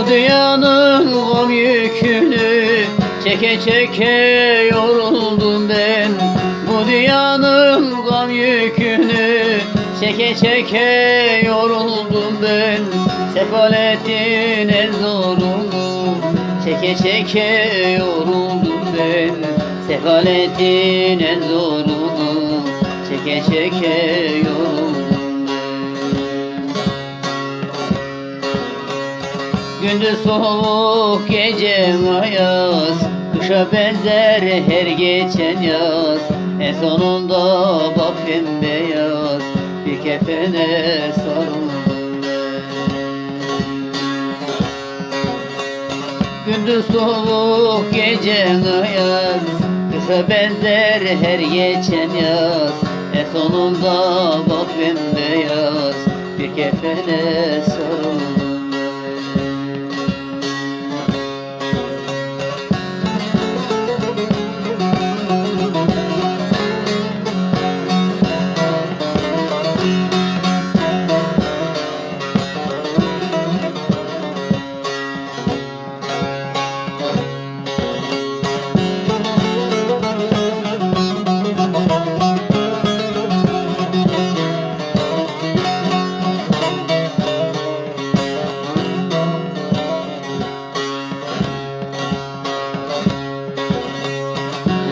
Bu dünyanın gam yükünü Çeke çeke yoruldum ben. Bu dünyanın gam yükünü Çeke çeke yoruldum ben. Sefaletin en zorunu Çeke çeke yoruldum ben. Sefaletin en zorunu Çeke çeke yoruldum Gündüz soğuk gece ayaz Kışa benzer her geçen yaz. En sonunda bak bembeyaz Bir kefene sarıldım. Gündüz soğuk gece ayaz Kışa benzer her geçen yaz. En sonunda bak bembeyaz Bir kefene sarıldım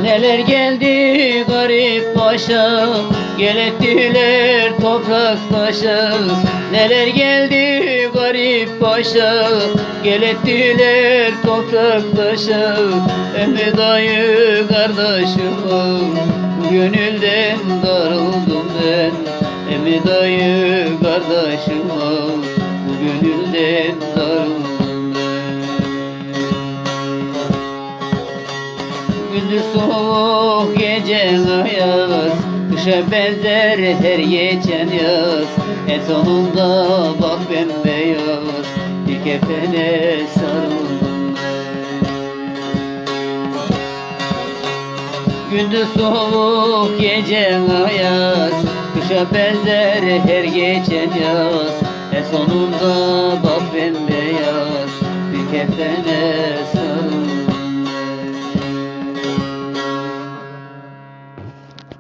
Neler geldi garip başa? Gel ettiler toprak taşa. Neler geldi garip başa? Gel ettiler toprak taşa. Emmi dayı kardeşim Gönülden darıldım ben. Emmi dayı kardeşim soğuk gece ayaz Kışa benzer her geçen yaz. En sonunda bak bembeyaz Bir kefene sarıldım. Gündüz soğuk gece ayaz Kışa benzer her geçen yaz. En sonunda bak bembeyaz Bir kefene